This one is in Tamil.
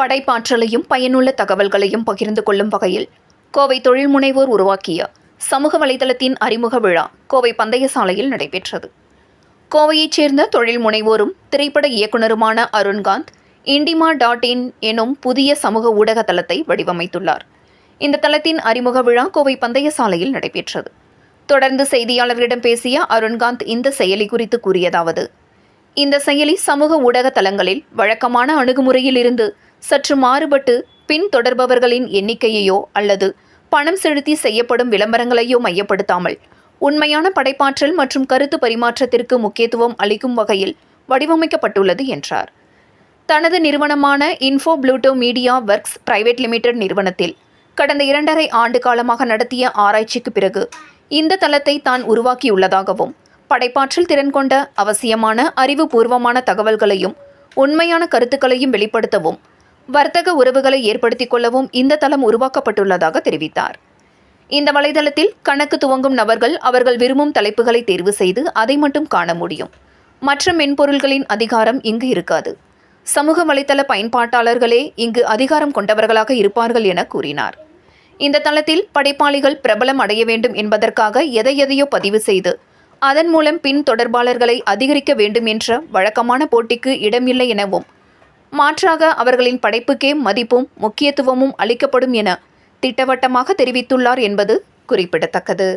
படைப்பாற்றலையும் பயனுள்ள தகவல்களையும் பகிர்ந்து கொள்ளும் வகையில் கோவை தொழில் முனைவோர் உருவாக்கிய சமூக வலைதளத்தின் அறிமுக விழா கோவை பந்தய சாலையில் நடைபெற்றது. கோவையைச் சேர்ந்த தொழில் முனைவோரும் திரைப்பட இயக்குனருமான அருண்காந்த் இண்டிமா டாட் இன் எனும் புதிய சமூக ஊடக தளத்தை வடிவமைத்துள்ளார். இந்த தளத்தின் அறிமுக விழா கோவை பந்தய சாலையில் நடைபெற்றது. தொடர்ந்து செய்தியாளர்களிடம் பேசிய அருண்காந்த் இந்த செயலி குறித்து கூறியதாவது இந்த செயலி சமூக ஊடக தளங்களில் வழக்கமான அணுகுமுறையில் இருந்து சற்று மாறுபட்டு பின்தொடர்பவர்களின் எண்ணிக்கையையோ அல்லது பணம் செலுத்தி செய்யப்படும் விளம்பரங்களையோ மையப்படுத்தாமல் உண்மையான படைப்பாற்றல் மற்றும் கருத்து பரிமாற்றத்திற்கு முக்கியத்துவம் அளிக்கும் வகையில் வடிவமைக்கப்பட்டுள்ளது என்றார். தனது நிறுவனமான Info Pluto Media Works Private Limited நிறுவனத்தில் கடந்த இரண்டரை ஆண்டு காலமாக நடத்திய ஆராய்ச்சிக்கு பிறகு இந்த தளத்தை தான் உருவாக்கியுள்ளதாகவும் படைப்பாற்றல் திறன் கொண்ட அவசியமான அறிவுபூர்வமான தகவல்களையும் உண்மையான கருத்துக்களையும் வெளிப்படுத்தவும் வர்த்தக உறவுகளை ஏற்படுத்திக் கொள்ளவும் இந்த தளம் உருவாக்கப்பட்டுள்ளதாக தெரிவித்தார். இந்த வலைதளத்தில் கணக்கு துவங்கும் நபர்கள் அவர்கள் விரும்பும் தலைப்புகளை தேர்வு செய்து அதை மட்டும் காண முடியும். மற்ற மென்பொருள்களின் அதிகாரம் இங்கு இருக்காது. சமூக வலைதள பயன்பாட்டாளர்களே இங்கு அதிகாரம் கொண்டவர்களாக இருப்பார்கள் என கூறினார். இந்த தளத்தில் படைப்பாளிகள் பிரபலம் அடைய வேண்டும் என்பதற்காக எதை எதையோ பதிவு செய்து அதன் மூலம் பின் தொடர்பாளர்களை அதிகரிக்க வேண்டும் என்ற வழக்கமான போட்டிக்கு இடமில்லை எனவும் மாற்றாக அவர்களின் படைப்புக்கே மதிப்பும் முக்கியத்துவமும் அளிக்கப்படும் என திட்டவட்டமாக தெரிவித்துள்ளார் என்பது குறிப்பிடத்தக்கது.